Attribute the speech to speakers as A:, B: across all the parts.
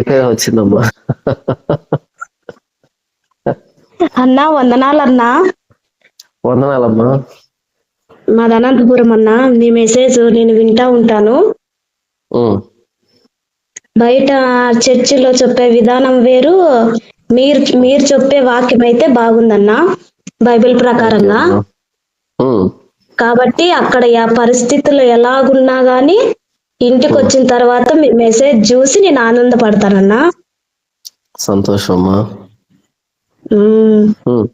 A: ఇప్పుడే వచ్చిందమ్మా.
B: అన్నా వందనాలు అన్నా
A: వందనాలమ్మా.
B: మాది అనంతపురం అన్నా మీ మెసేజ్ నేను వింటా ఉంటాను. బయట చర్చిలో చెప్పే విధానం వేరు. మీరు మీరు చెప్పే వాక్యం అయితే బాగుందన్నా బైబిల్ ప్రకారంగా. కాబట్టి అక్కడ ఆ పరిస్థితులు ఎలాగున్నా గానీ ఇంటికి వచ్చిన తర్వాత మీ మెసేజ్ చూసి నేను ఆనందపడతానన్నా?
A: సంతోషం అమ్మా
B: ఉమ్.
A: ఉమ్,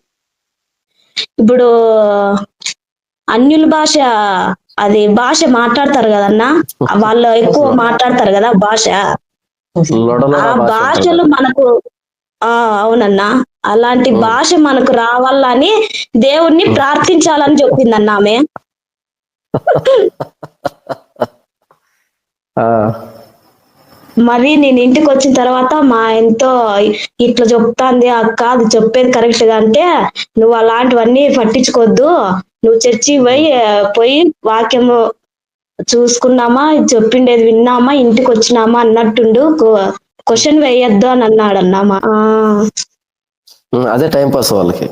B: ఇప్పుడు అన్యుల భాష అది భాష మాట్లాడతారు కదన్నా? వాళ్ళు ఎక్కువ మాట్లాడతారు కదా భాష. ఆ
A: భాష
B: భాషలు మనకు ఆ అవునన్నా. అలాంటి భాష మనకు రావాలని దేవుణ్ణి ప్రార్థించాలని చెప్పిందన్న ఆమె. మరి నేను ఇంటికి వచ్చిన తర్వాత మా ఆయనతో ఇట్లా చెప్తాంది అక్క అది చెప్పేది కరెక్ట్గా అంటే నువ్వు అలాంటివన్నీ పట్టించుకోవద్దు నువ్వు చర్చి పోయి పోయి వాక్యము చూసుకున్నామా ఇది చెప్పిండేది విన్నామా ఇంటికి వచ్చినామా అన్నట్టుండు. క్వశ్చన్ వేయొద్దు అని అన్నాడు అన్నామా
A: అదే టైం పాస్ వాళ్ళకి.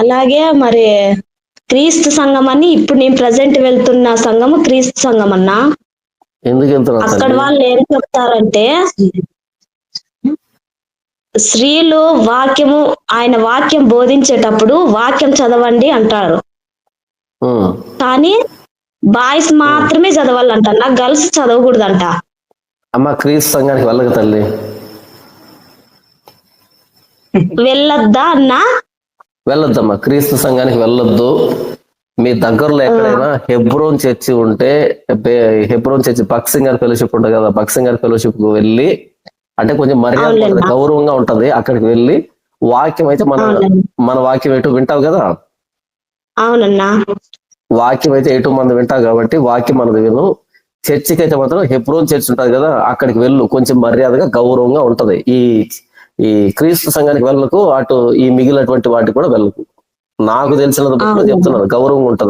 B: అలాగే మరి క్రీస్తు సంఘం అని ఇప్పుడు నేను ప్రజెంట్ వెళ్తున్న సంఘము క్రీస్తు సంఘం అన్నా
A: ఎందుకు
B: అక్కడ వాళ్ళు ఏం చెప్తారంటే స్త్రీలు వాక్యము ఆయన వాక్యం బోధించేటప్పుడు వాక్యం చదవండి అంటారు. కానీ బాయ్స్ మాత్రమే చదవాలంట నా గర్ల్స్ చదవకూడదంట.
A: అమ్మ క్రీస్తు సంఘానికి వెళ్ళక తల్లి.
B: వెళ్ళొద్దా అన్నా?
A: వెళ్ళొద్దమ్మా. క్రీస్తు సంఘానికి వెళ్ళొద్దు. మీ దగ్గరలో ఎక్కడైనా హెబ్రోన్ చర్చి ఉంటే హెబ్రోన్ చర్చి బక్సింగ్ గారి ఫెలోషిప్ ఉంటుంది కదా బక్సింగ్ గారి ఫెలోషిప్కు వెళ్ళి అంటే కొంచెం మర్యాద గౌరవంగా ఉంటది అక్కడికి వెళ్ళి వాక్యం అయితే మన మన వాక్యం ఎటు వింటావు కదా?
B: అవునన్నా.
A: వాక్యం అయితే ఎటు మంది వింటావు కాబట్టి వాక్యం మనది విను. చర్చికి అయితే మాత్రం హెబ్రోన్ చర్చ్ ఉంటది కదా అక్కడికి వెళ్ళు. కొంచెం మర్యాదగా గౌరవంగా ఉంటది. ఈ ఈ క్రీస్తు సంఘానికి వెళ్ళకు అటు ఈ మిగిలినటువంటి వాటికి కూడా వెళ్ళకు నాకు తెలిసినంత
B: అవును.
A: చెప్తున్నాను గౌరవంగా ఉంటది